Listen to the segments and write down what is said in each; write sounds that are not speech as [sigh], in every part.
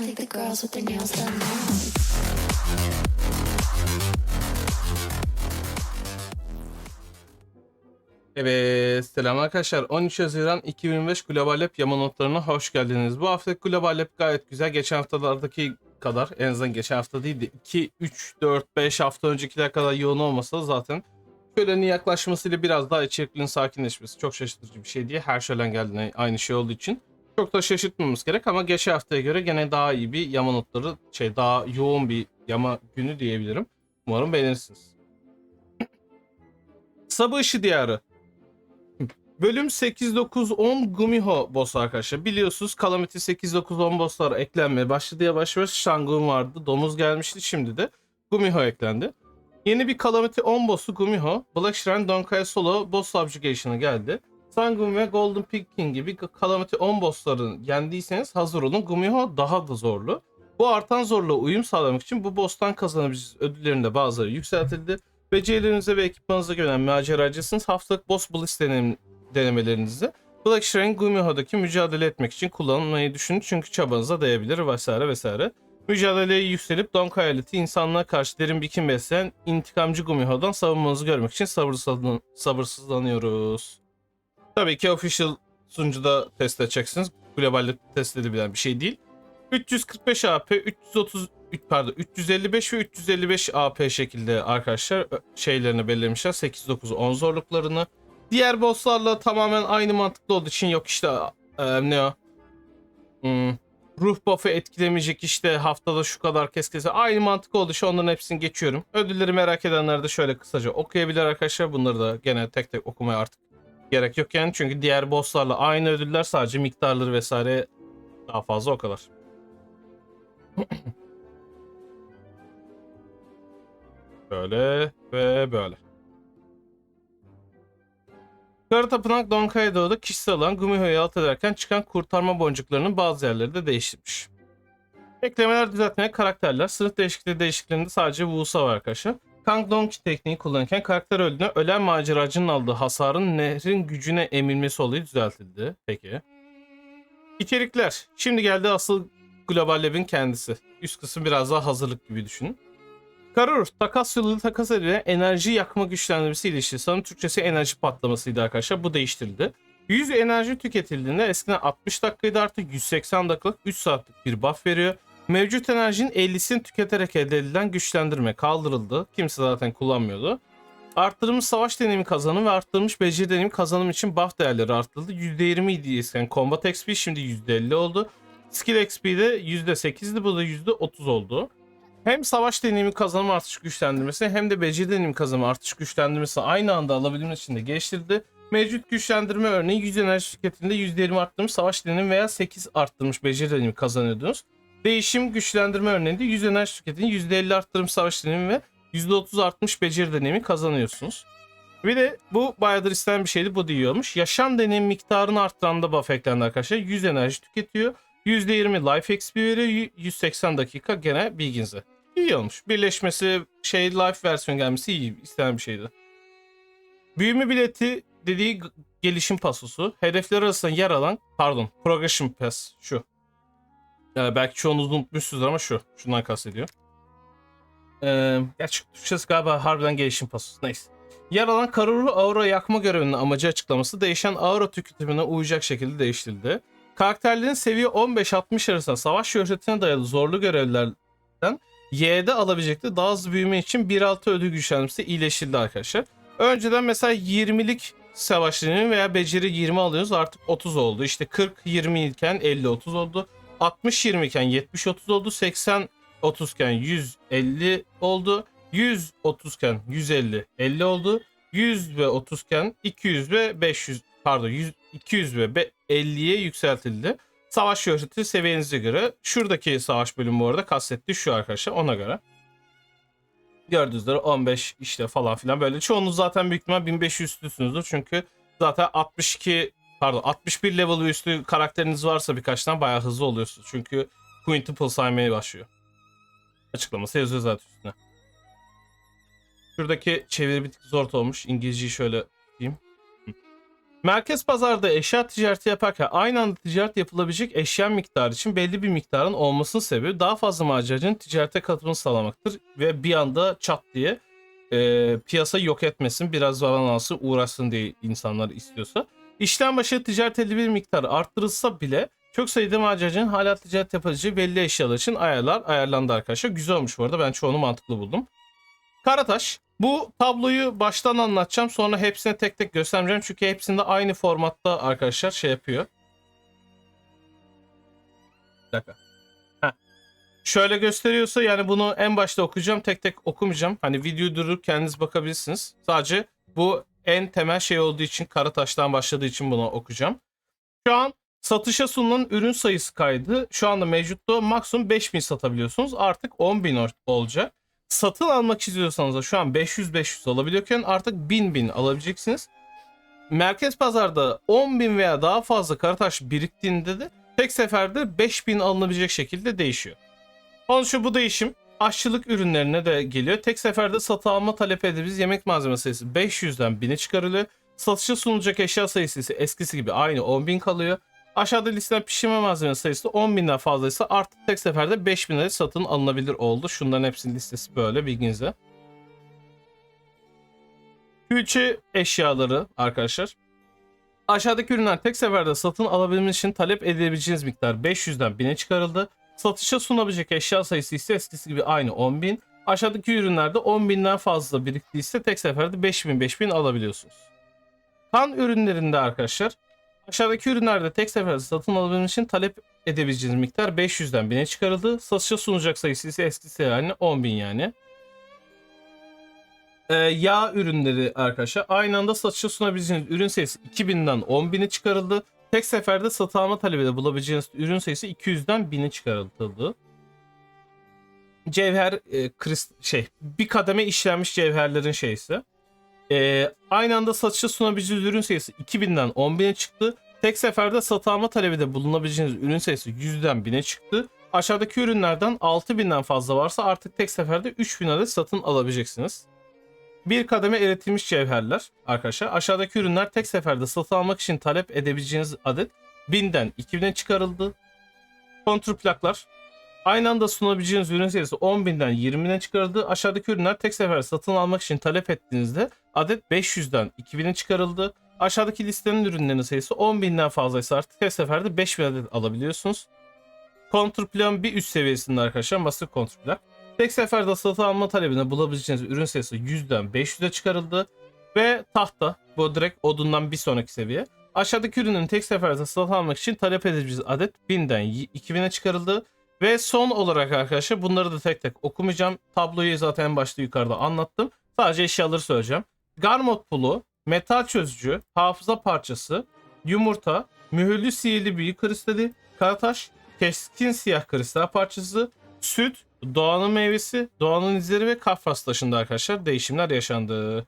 Think the girls with their nails done. Evet, selam arkadaşlar. 13 Haziran 2025 Global Lab yama notlarına hoş geldiniz. Bu haftaki Global Lab gayet güzel. Geçen haftalardaki kadar, en azından geçen hafta değil de 2, 3, 4, 5 hafta öncekiler kadar yoğun olmasa da zaten şölenin yaklaşmasıyla biraz daha içerikliliğin sakinleşmesi çok şaşırtıcı bir şey diye her şölen geldiğinde aynı şey olduğu için çok da şaşırtmamız gerek ama geçen haftaya göre gene daha iyi bir yama notları, şey daha yoğun bir yama günü diyebilirim. Umarım beğenirsiniz. [clears throat] Sabah Işığı Diyarı Bölüm 8, 9, 10 Gumiho boss arkadaşlar. Biliyorsunuz Calamity 8, 9, 10 bosslar eklenmeye başladı yavaş yavaş. Shangun vardı. Domuz gelmişti. Şimdi de Gumiho eklendi. Yeni bir Calamity 10 boss'u Gumiho. Black Shrine Donkaya Solo boss subjugation'a geldi. Sangun ve Golden Picking gibi Calamity 10 bossları yendiyseniz hazır olun. Gumiho daha da zorlu. Bu artan zorluğa uyum sağlamak için bu boss'tan kazanabileceğiniz ödüllerin de bazıları yükseltildi. Becerilerinize ve ekipmanınıza güvenen maceracısınız. Haftalık boss bliss deneyim, denemelerinizi Black Shrine Gumiho'daki mücadele etmek için kullanmayı düşünün çünkü çabanıza değebilir vesaire vesaire. Mücadeleye yükselip Don Hayaleti insanlığa karşı derin bir kin besleyen intikamcı Gumiho'dan savunmanızı görmek için sabırsızlan sabırsızlanıyoruz. Tabii ki official sunucuda test edeceksiniz. Globalde test edilebilen bir şey değil. 345 AP, 330 üç- pardon 355 ve 355 AP şekilde arkadaşlar şeylerini belirlemişler. 8 9 10 zorluklarını. Diğer bosslarla tamamen aynı mantıklı olduğu için yok işte e, ne o? Hmm, ruh buff'ı etkilemeyecek işte haftada şu kadar kez kese aynı mantık olduğu için onların hepsini geçiyorum. Ödülleri merak edenler de şöyle kısaca okuyabilir arkadaşlar. Bunları da gene tek tek okumaya artık gerek yok yani. Çünkü diğer bosslarla aynı ödüller sadece miktarları vesaire daha fazla o kadar. [clears throat] Böyle ve böyle. Kara Tapınak Donkaido'da kişisel olan Gumiho'yu alt ederken çıkan kurtarma boncuklarının bazı yerleri de değiştirmiş. Eklemeler düzeltmeye karakterler. Sınıf değişikliği değişikliğinde sadece Wusa var arkadaşlar. Kang Donki tekniği kullanırken karakter öldüğünde ölen maceracının aldığı hasarın nehrin gücüne emilmesi olayı düzeltildi. Peki. İçerikler. Şimdi geldi asıl Global Lab'in kendisi. Üst kısım biraz daha hazırlık gibi düşünün. Karur, takas yoluyla takas edilen enerji yakma güçlendirmesi ilişkisi. Sanırım Türkçesi enerji patlamasıydı arkadaşlar. Bu değiştirildi. 100 enerji tüketildiğinde eskiden 60 dakikaydı artık 180 dakikalık 3 saatlik bir buff veriyor. Mevcut enerjinin 50'sini tüketerek elde edilen güçlendirme kaldırıldı. Kimse zaten kullanmıyordu. Arttırılmış savaş deneyimi kazanım ve arttırılmış beceri deneyimi kazanım için buff değerleri arttırıldı. %20 idi eskiden combat XP şimdi %50 oldu. Skill XP de %8'di bu da %30 oldu hem savaş deneyimi kazanım artış güçlendirmesi hem de beceri deneyimi kazanım artış güçlendirmesi aynı anda alabilmemiz için de geliştirildi. Mevcut güçlendirme örneği 100 enerji tüketiminde %20 arttırmış savaş deneyimi veya 8 arttırmış beceri deneyimi kazanıyordunuz. Değişim güçlendirme örneğinde 100 enerji tüketiminde %50 arttırmış savaş deneyimi ve %30 artmış beceri deneyimi kazanıyorsunuz. Bir de bu bayağıdır istenen bir şeydi bu olmuş. Yaşam deneyim miktarını arttıran da buff eklendi arkadaşlar. 100 enerji tüketiyor. %20 life XP veriyor. 180 dakika gene bilginize. İyi olmuş. Birleşmesi şey life versiyon gelmesi iyi. istenen bir şeydi. Büyüme bileti dediği gelişim pasosu. Hedefler arasında yer alan pardon progression pass şu. Yani belki çoğunuz unutmuşsunuz ama şu. Şundan kastediyor. Ee, gerçi Türkçesi galiba harbiden gelişim pasosu. Neyse. Yer alan kararlı aura yakma görevinin amacı açıklaması değişen aura tüketimine uyacak şekilde değiştirildi. Karakterlerin seviye 15-60 arasında savaş şöhretine dayalı zorlu görevlerden Y'de alabilecekti. Daha hızlı büyüme için 1.6 ödül güçlendirmesi iyileştirildi arkadaşlar. Önceden mesela 20'lik savaş veya beceri 20 alıyoruz artık 30 oldu. İşte 40-20 iken 50-30 oldu. 60-20 iken 70-30 oldu. 80-30 iken 150 oldu. 130 iken 150 50 oldu. 100 ve 30 iken 200 ve 500 pardon 100, 200 ve be- 50'ye yükseltildi. Savaş şöhreti seviyenize göre. Şuradaki savaş bölümü bu arada kastettiği şu arkadaşlar ona göre. Gördüğünüz üzere 15 işte falan filan böyle. Çoğunuz zaten büyük ihtimal 1500 üstüsünüzdür. Çünkü zaten 62 pardon 61 level ve üstü karakteriniz varsa birkaç tane bayağı hızlı oluyorsunuz. Çünkü quintuple saymaya başlıyor. Açıklaması yazıyor zaten üstüne. Şuradaki çeviri bir tık zor olmuş. İngilizceyi şöyle diyeyim. Merkez pazarda eşya ticareti yaparken aynı anda ticaret yapılabilecek eşya miktarı için belli bir miktarın olmasının sebebi daha fazla maceracının ticarete katılımını sağlamaktır ve bir anda çat diye e, piyasayı yok etmesin, biraz zaman alsın, uğraşsın diye insanlar istiyorsa. İşlem başı ticaret edilir bir miktarı arttırılsa bile çok sayıda maceracının hala ticaret yapacağı belli eşyalar için ayarlar ayarlandı arkadaşlar. Güzel olmuş bu arada. Ben çoğunu mantıklı buldum. Karataş. Bu tabloyu baştan anlatacağım. Sonra hepsine tek tek göstereceğim. Çünkü hepsinde aynı formatta arkadaşlar şey yapıyor. Bir dakika. Şöyle gösteriyorsa yani bunu en başta okuyacağım. Tek tek okumayacağım. Hani videoyu durup kendiniz bakabilirsiniz. Sadece bu en temel şey olduğu için Karataş'tan başladığı için bunu okuyacağım. Şu an satışa sunulan ürün sayısı kaydı. Şu anda mevcutta maksimum 5000 satabiliyorsunuz. Artık 10.000 olacak. Satın almak istiyorsanız da şu an 500-500 alabiliyorken artık 1000-1000 alabileceksiniz. Merkez pazarda 10.000 veya daha fazla karataş biriktiğinde de tek seferde 5000 alınabilecek şekilde değişiyor. Sonuçta bu değişim aşçılık ürünlerine de geliyor. Tek seferde satın alma talep edebiliriz. Yemek malzeme sayısı 500'den 1000'e çıkarılıyor. Satışa sunulacak eşya sayısı ise eskisi gibi aynı 10.000 kalıyor. Aşağıda listeden pişirme malzeme sayısı 10.000'den fazlaysa artık tek seferde 5.000 adet satın alınabilir oldu. Şunların hepsinin listesi böyle bilginize. Külçe eşyaları arkadaşlar. Aşağıdaki ürünler tek seferde satın alabilmeniz için talep edebileceğiniz miktar 500'den 1000'e çıkarıldı. Satışa sunabilecek eşya sayısı ise eskisi gibi aynı 10.000. Aşağıdaki ürünlerde 10.000'den fazla biriktiyse tek seferde 5000 5000 alabiliyorsunuz. Kan ürünlerinde arkadaşlar aşağıdaki ürünlerde tek seferde satın alabilmeniz için talep edebileceğiniz miktar 500'den 1000'e çıkarıldı. Satışa sunacak sayısı ise eskisi yani 10.000 yani. Ee, yağ ürünleri arkadaşlar aynı anda satışa sunabileceğiniz ürün sayısı 2000'den 10.000'e çıkarıldı. Tek seferde satın alma talebinde bulabileceğiniz ürün sayısı 200'den 1000'e çıkarıldı. Cevher e, krist şey bir kademe işlenmiş cevherlerin şeysi. E, aynı anda satışa sunabileceğiniz ürün sayısı 2000'den 10.000'e çıktı. Tek seferde satın alma talebinde bulunabileceğiniz ürün sayısı 100'den 1000'e çıktı. Aşağıdaki ürünlerden 6000'den fazla varsa artık tek seferde 3000 adet satın alabileceksiniz. Bir kademe eritilmiş cevherler arkadaşlar. Aşağıdaki ürünler tek seferde satın almak için talep edebileceğiniz adet 1000'den 2000'e çıkarıldı. Kontrplaklar. Aynı anda sunabileceğiniz ürün sayısı 10.000'den 20.000'e çıkarıldı. Aşağıdaki ürünler tek sefer satın almak için talep ettiğinizde adet 500'den 2000'e çıkarıldı. Aşağıdaki listenin ürünlerinin sayısı 10.000'den fazlaysa artık tek seferde 5000 adet alabiliyorsunuz. Kontrplan bir üst seviyesinde arkadaşlar master kontrplak. Tek seferde satın alma talebine bulabileceğiniz ürün sayısı 100'den 500'e çıkarıldı. Ve tahta bu direkt odundan bir sonraki seviye. Aşağıdaki ürünün tek seferde satın almak için talep edeceğiniz adet 1000'den 2000'e çıkarıldı. Ve son olarak arkadaşlar bunları da tek tek okumayacağım. Tabloyu zaten en başta yukarıda anlattım. Sadece eşyaları söyleyeceğim. Garmot pulu, metal çözücü, hafıza parçası, yumurta, mühürlü sihirli büyü kristali, karataş, keskin siyah kristal parçası, süt, doğanın meyvesi, doğanın izleri ve kafras taşında arkadaşlar değişimler yaşandı.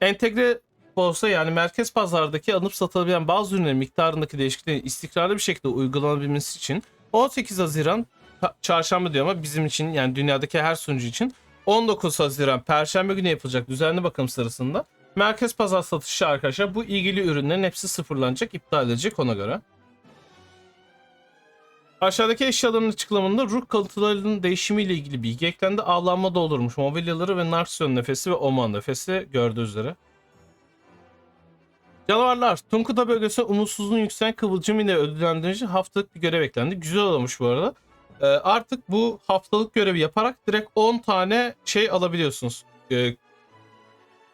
Entegre borsa yani merkez pazardaki alınıp satılabilen bazı ürünlerin miktarındaki değişikliklerin istikrarlı bir şekilde uygulanabilmesi için 18 Haziran çarşamba diyor ama bizim için yani dünyadaki her sunucu için 19 Haziran perşembe günü yapılacak düzenli bakım sırasında merkez pazar satışı arkadaşlar bu ilgili ürünlerin hepsi sıfırlanacak iptal edilecek ona göre. Aşağıdaki eşyaların açıklamında ruh kalıntılarının değişimiyle ilgili bilgi eklendi. Avlanma doldurmuş mobilyaları ve Narsiyon nefesi ve Oman nefesi gördüğü üzere. Canavarlar. Tunkuda bölgesinde umutsuzluğun yükselen kıvılcım ile ödüllendirici haftalık bir görev eklendi. Güzel olmuş bu arada. Ee, artık bu haftalık görevi yaparak direkt 10 tane şey alabiliyorsunuz. Ee,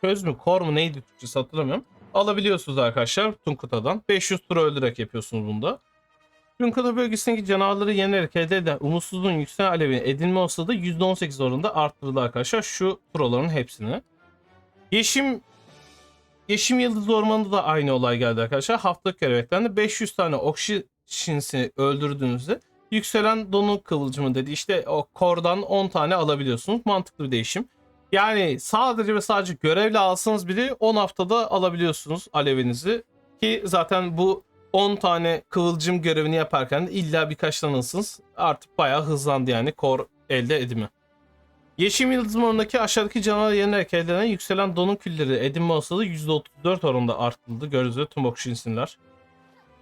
köz mü kor mu neydi Türkçesi hatırlamıyorum. Alabiliyorsunuz arkadaşlar Tunkuta'dan. 500 tur öldürerek yapıyorsunuz bunda. Tunkuda bölgesindeki canavarları yenerek elde eden umutsuzluğun yükselen alevini edinme olsa da %18 oranında arttırıldı arkadaşlar. Şu proların hepsini. Yeşim Yeşim Yıldız Ormanı'nda da aynı olay geldi arkadaşlar. Haftalık görev eklendi. 500 tane Okshins'i öldürdüğünüzde yükselen donuk kıvılcımı dedi. İşte o kordan 10 tane alabiliyorsunuz. Mantıklı bir değişim. Yani sadece ve sadece görevle alsanız bile 10 haftada alabiliyorsunuz alevinizi. Ki zaten bu 10 tane kıvılcım görevini yaparken de illa birkaç tane alsınız. Artık bayağı hızlandı yani kor elde edimi. Yeşim Yıldız Moru'ndaki aşağıdaki canavar yenerek elde edilen yükselen donun külleri edinme olasılığı %34 oranında arttırıldı. Gördüğünüz üzere tüm okşu insinler.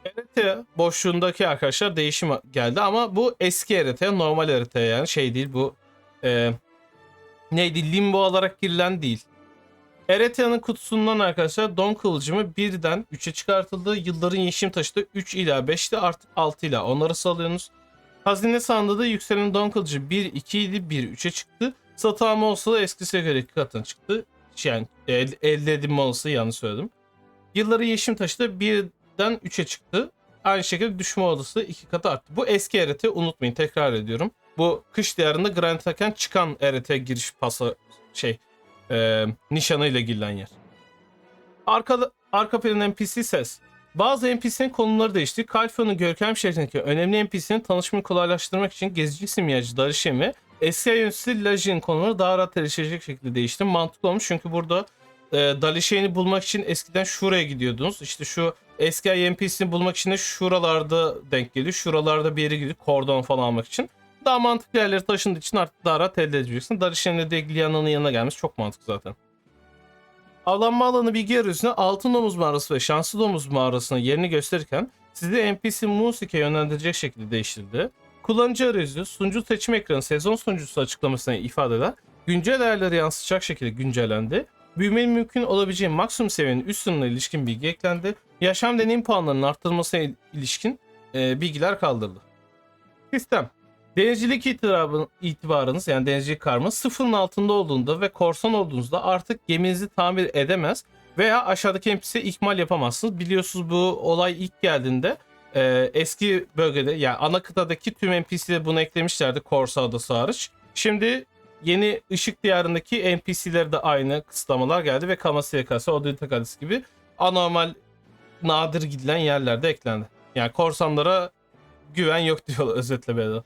ERT boşluğundaki arkadaşlar değişim geldi ama bu eski ERT normal ERT yani şey değil bu e, neydi limbo olarak girilen değil. Eretya'nın kutusundan arkadaşlar don kılıcımı 1'den 3'e çıkartıldı. Yılların yeşim taşı da 3 ila 5'ti artık 6 ila onları salıyorsunuz. Hazine sandığı da yükselen don kılıcı 1 2 idi 1 3'e çıktı. Satın alma olasılığı eskisine göre 2 katına çıktı. Yani el- elde edilme olasılığı yanlış söyledim. Yılları yeşim taşı da 1'den 3'e çıktı. Aynı şekilde düşme olasılığı 2 katı arttı. Bu eski ERT unutmayın tekrar ediyorum. Bu kış diyarında Grand Taken çıkan ERT giriş pası şey e, nişanıyla girilen yer. Arka, arka planın NPC ses. Bazı NPC'nin konumları değişti. Kalfio'nun görkem şehrindeki önemli NPC'nin tanışımını kolaylaştırmak için gezici simyacı Darishim eski yöneticisi Lajin konumları daha rahat erişilecek şekilde değişti. Mantıklı olmuş çünkü burada e, Dalishem'i bulmak için eskiden şuraya gidiyordunuz. İşte şu eski NPC'ni bulmak için de şuralarda denk geliyor. Şuralarda bir yere gidiyor kordon falan almak için. Daha mantıklı yerleri taşındığı için artık daha rahat elde edeceksin. Darishem'le de Gliana'nın yanına gelmesi çok mantıklı zaten. Avlanma alanı bilgi arayüzüne altın domuz mağarası ve şanslı domuz mağarasına yerini gösterirken sizi NPC Musik'e yönlendirecek şekilde değiştirdi. Kullanıcı arayüzü sunucu seçim ekranı sezon sunucusu açıklamasına ifade eden güncel değerleri yansıtacak şekilde güncellendi. Büyümenin mümkün olabileceği maksimum seviyenin üst sınırına ilişkin bilgi eklendi. Yaşam deneyim puanlarının arttırılmasına ilişkin e, bilgiler kaldırıldı. Sistem Denizcilik itibarın, itibarınız yani denizcilik karmı sıfırın altında olduğunda ve korsan olduğunuzda artık geminizi tamir edemez veya aşağıdaki NPC'ye ikmal yapamazsınız. Biliyorsunuz bu olay ilk geldiğinde e, eski bölgede yani ana kıtadaki tüm NPC'de bunu eklemişlerdi Korsa adası hariç. Şimdi yeni ışık diyarındaki NPC'lere de aynı kısıtlamalar geldi ve Kamasya Kasa, Odin Adası gibi anormal nadir gidilen yerlerde eklendi. Yani korsanlara güven yok diyorlar özetle böyle.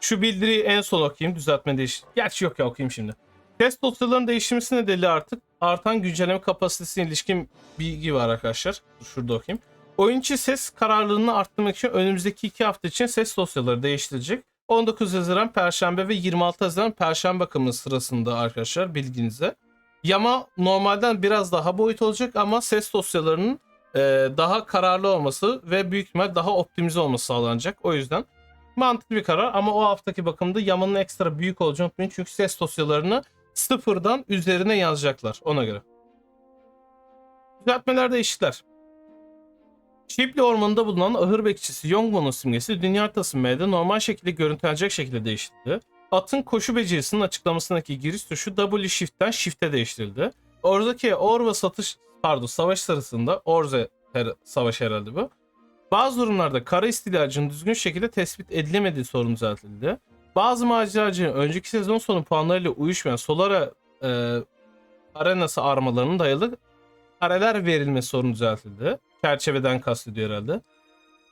Şu bildiriyi en son okuyayım. Düzeltme değiş. Gerçi yok ya okuyayım şimdi. Test dosyalarının değişmesi nedeniyle artık artan güncelleme kapasitesine ilişkin bilgi var arkadaşlar. Şurada okuyayım. Oyun içi ses kararlılığını arttırmak için önümüzdeki iki hafta için ses dosyaları değiştirecek. 19 Haziran Perşembe ve 26 Haziran Perşembe akımı sırasında arkadaşlar bilginize. Yama normalden biraz daha boyut olacak ama ses dosyalarının daha kararlı olması ve büyük ihtimal daha optimize olması sağlanacak. O yüzden mantıklı bir karar ama o haftaki bakımda yamanın ekstra büyük olacağını unutmayın. Çünkü ses dosyalarını sıfırdan üzerine yazacaklar ona göre. Düzeltmeler değişikler. Şipli ormanında bulunan ahır bekçisi Yongmo'nun simgesi dünya haritası M'de normal şekilde görüntülenecek şekilde değiştirildi. Atın koşu becerisinin açıklamasındaki giriş tuşu W Shift'ten Shift'e değiştirildi. Oradaki Orva satış pardon savaş sırasında Orze her, savaş herhalde bu. Bazı durumlarda kara istilacının düzgün şekilde tespit edilemediği sorun düzeltildi. Bazı maceracının önceki sezon sonu puanlarıyla uyuşmayan Solara e, arenası armalarının dayalı kareler verilme sorunu düzeltildi. Çerçeveden kastediyor herhalde.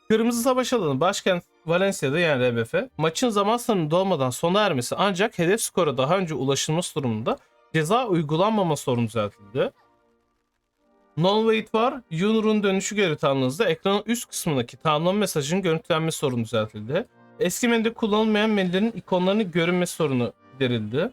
Kırmızı Savaş Alanı başkent Valencia'da yani RBF maçın zaman sınırı dolmadan sona ermesi ancak hedef skora daha önce ulaşılması durumunda ceza uygulanmama sorunu düzeltildi. Non-wait var. Yunur'un dönüşü görevi tanımınızda ekranın üst kısmındaki tamamlama mesajının görüntülenme sorunu düzeltildi. Eski menüde kullanılmayan menülerin ikonlarını görünme sorunu giderildi.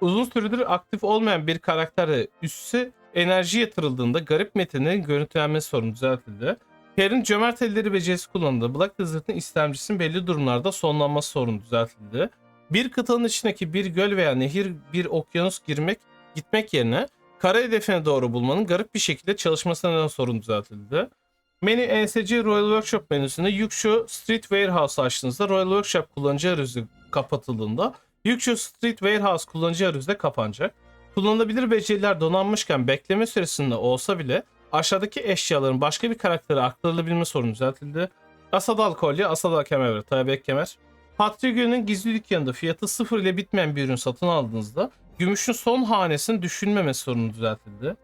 Uzun süredir aktif olmayan bir karaktere üsse enerji yatırıldığında garip metinlerin görüntülenme sorunu düzeltildi. Per'in cömert elleri becerisi kullanıldı. Black Desert'ın istemcisinin belli durumlarda sonlanması sorunu düzeltildi. Bir kıtanın içindeki bir göl veya nehir bir okyanus girmek gitmek yerine kara hedefine doğru bulmanın garip bir şekilde çalışmasına neden sorun düzeltildi. Menü ESC Royal Workshop menüsünde Yukshu Street Warehouse açtığınızda Royal Workshop kullanıcı arayüzü kapatıldığında Yukshu Street Warehouse kullanıcı arayüzü de kapanacak. Kullanılabilir beceriler donanmışken bekleme süresinde olsa bile aşağıdaki eşyaların başka bir karaktere aktarılabilme sorunu düzeltildi. Asadal kolye, Asadal kemer ve Taybek kemer. Patrigön'ün gizli dükkanında fiyatı sıfır ile bitmeyen bir ürün satın aldığınızda gümüşün son hanesinin düşünmeme sorunu düzeltildi.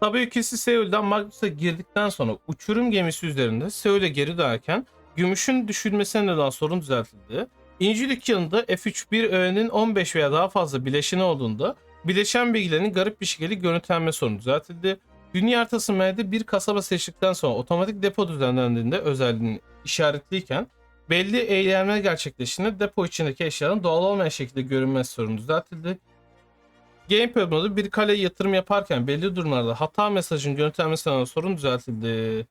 Tabi ülkesi Seul'den Magnus'a girdikten sonra uçurum gemisi üzerinde Seul'e geri dönerken gümüşün düşülmesine neden sorun düzeltildi. İnci dükkanında F3.1 öğenin 15 veya daha fazla bileşeni olduğunda bileşen bilgilerin garip bir şekilde görüntülenme sorunu düzeltildi. Dünya haritası M'de bir kasaba seçtikten sonra otomatik depo düzenlendiğinde özelliğini işaretliyken Belli eylemler gerçekleştiğinde depo içindeki eşyaların doğal olmayan şekilde görünmesi sorunu düzeltildi. Gamepad modu bir kaleye yatırım yaparken belli durumlarda hata mesajının görüntülenmesinden sorun düzeltildi.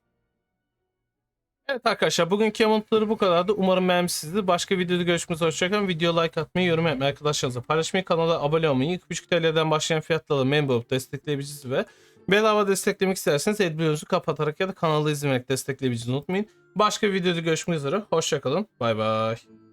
Evet arkadaşlar bugünkü yamuntları bu kadardı. Umarım beğenmişsinizdir. Başka videoda görüşmek üzere. Hoşçakalın. Video like atmayı, yorum yapmayı, arkadaşlarınızla paylaşmayı, kanala abone olmayı, 2,5 TL'den başlayan fiyatlarla member olup destekleyebilirsiniz ve bedava desteklemek isterseniz AdBlue kapatarak ya da kanalı izleyerek destekleyebiliriz unutmayın. Başka bir videoda görüşmek üzere. Hoşçakalın. Bay bay.